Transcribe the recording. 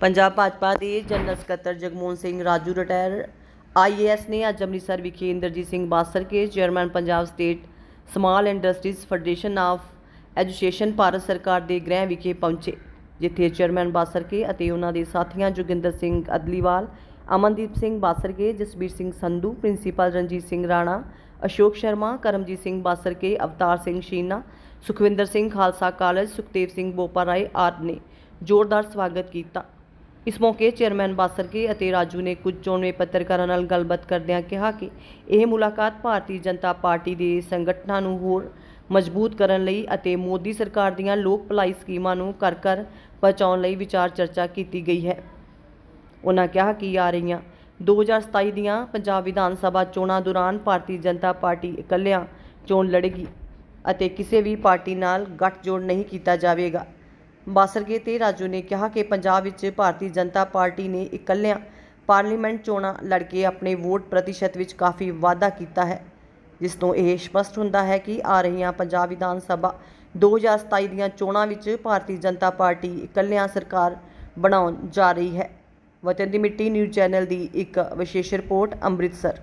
ਪੰਜਾਬ ਭਾਜਪਾ ਦੇ ਜਨਰਲ ਸਕੱਤਰ Jagmohan Singh Raju retire. IAS ਨੇ ਅੱਜ ਅੰਮ੍ਰਿਤਸਰ ਵਿਖੇ Inderjit Singh Basarke chairman Punjab state small industries federation of education Bharat ਸਰਕਾਰ ਦੇ ਗ੍ਰਹਿ ਵਿਖੇ ਪਹੁੰਚੇ, ਜਿੱਥੇ ਚੇਅਰਮੈਨ ਬਾਸਰਕੇ ਅਤੇ ਉਹਨਾਂ ਦੇ ਸਾਥੀਆਂ ਜੋਗਿੰਦਰ ਸਿੰਘ ਅਦਲੀਵਾਲ, ਅਮਨਦੀਪ ਸਿੰਘ ਬਾਸਰਕੇ ਜਸਬੀਰ ਸਿੰਘ ਸੰਧੂ, ਪ੍ਰਿੰਸੀਪਲ ਰਣਜੀਤ ਸਿੰਘ ਰਾਣਾ, ਅਸ਼ੋਕ ਸ਼ਰਮਾ, ਕਰਮਜੀਤ ਸਿੰਘ ਬਾਸਰਕੇ ਅਵਤਾਰ ਸਿੰਘ ਸ਼ੀਨਾ, ਸੁਖਵਿੰਦਰ ਸਿੰਘ ਖਾਲਸਾ ਕਾਲਜ, ਸੁਖਦੇਵ ਸਿੰਘ ਬੋਪਾ ਰਾਏ ਆਦਿ ਨੇ ਜ਼ੋਰਦਾਰ ਸਵਾਗਤ ਕੀਤਾ। ਇਸ ਮੌਕੇ ਚੇਅਰਮੈਨ ਬਾਸਰਕੇ ਅਤੇ ਰਾਜੂ ਨੇ ਕੁਝ ਚੋਣਵੇਂ ਪੱਤਰਕਾਰਾਂ ਨਾਲ ਗੱਲਬਾਤ ਕਰਦਿਆਂ ਕਿਹਾ ਕਿ ਇਹ ਮੁਲਾਕਾਤ ਭਾਰਤੀ ਜਨਤਾ ਪਾਰਟੀ ਦੇ ਸੰਗਠਨਾਂ ਨੂੰ ਹੋਰ ਮਜ਼ਬੂਤ ਕਰਨ ਲਈ ਅਤੇ ਮੋਦੀ ਸਰਕਾਰ ਦੀਆਂ ਲੋਕ ਭਲਾਈ ਸਕੀਮਾਂ ਨੂੰ ਘਰ ਘਰ ਪਹੁੰਚਾਉਣ ਲਈ ਵਿਚਾਰ ਚਰਚਾ ਕੀਤੀ ਗਈ ਹੈ। ਉਨ੍ਹਾਂ ਕਿਹਾ ਕਿ ਆ ਰਹੀਆਂ 2027 ਦੀਆਂ ਪੰਜਾਬ ਵਿਧਾਨ ਸਭਾ ਚੋਣਾਂ ਦੌਰਾਨ ਭਾਰਤੀ ਜਨਤਾ ਪਾਰਟੀ ਇਕੱਲਿਆਂ ਚੋਣ ਲੜੇਗੀ ਅਤੇ ਕਿਸੇ ਵੀ ਪਾਰਟੀ ਨਾਲ ਗੱਠਜੋੜ ਨਹੀਂ ਕੀਤਾ ਜਾਵੇਗਾ। ਬਾਸਰਗੇ ਤੇ ਰਾਜੂ ਨੇ ਕਿਹਾ ਕਿ ਪੰਜਾਬ ਵਿੱਚ ਭਾਰਤੀ ਜਨਤਾ ਪਾਰਟੀ ਨੇ ਇਕੱਲਿਆਂ ਪਾਰਲੀਮੈਂਟ ਚੋਣਾਂ ਲੜ ਕੇ ਆਪਣੇ ਵੋਟ ਪ੍ਰਤੀਸ਼ਤ ਵਿੱਚ ਕਾਫੀ ਵਾਧਾ ਕੀਤਾ ਹੈ, ਜਿਸ ਤੋਂ ਇਹ ਸਪਸ਼ਟ ਹੁੰਦਾ ਹੈ ਕਿ ਆ ਰਹੀਆਂ ਪੰਜਾਬ ਵਿਧਾਨ ਸਭਾ 2027 ਦੀਆਂ ਚੋਣਾਂ ਵਿੱਚ ਭਾਰਤੀ ਜਨਤਾ ਪਾਰਟੀ ਇਕੱਲਿਆਂ ਸਰਕਾਰ ਬਣਾਉਣ ਜਾ ਰਹੀ ਹੈ। ਵਤਨ ਦੀ ਮਿੱਟੀ ਨਿਊਜ਼ ਚੈਨਲ ਦੀ ਇੱਕ ਵਿਸ਼ੇਸ਼ ਰਿਪੋਰਟ ਅੰਮ੍ਰਿਤਸਰ।